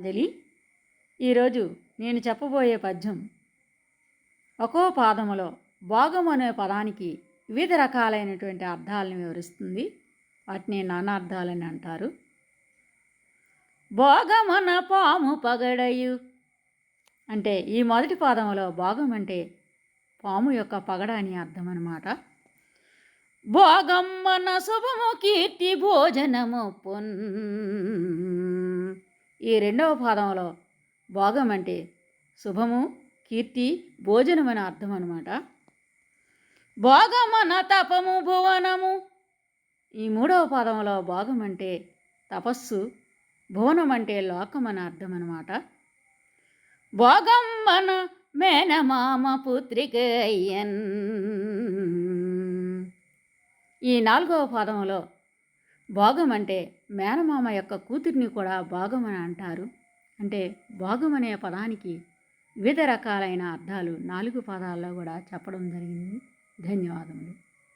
అంజలి ఈరోజు నేను చెప్పబోయే పద్యం ఒక్కో పాదములో భోగం అనే పదానికి వివిధ రకాలైనటువంటి అర్థాలను వివరిస్తుంది. వాటిని నానార్థాలని అంటారు. భోగమన పాము పగడయు అంటే ఈ మొదటి పాదములో భోగం అంటే పాము యొక్క పగడ అని అర్థం అనమాట భోగమ్మన శుభము కీర్తి భోజనము పొన్ ఈ రెండవ పాదంలో భోగం అంటే శుభము కీర్తి భోజనం అని అర్థం అనమాట భోగమన తపము భువనము. ఈ మూడవ పాదంలో భోగం అంటే తపస్సు భువనం అంటే లోకం అని అర్థం అనమాట భోగం మన మేనమామ పుత్రికయ్యన్. ఈ నాలుగవ పాదంలో భాగం అంటే మేనమామ యొక్క కూతుర్ని కూడా భాగం అని అంటారు. అంటే భాగం అనే పదానికి వివిధ రకాలైన అర్థాలు నాలుగు పదాల్లో కూడా చెప్పడం జరిగింది. ధన్యవాదములు.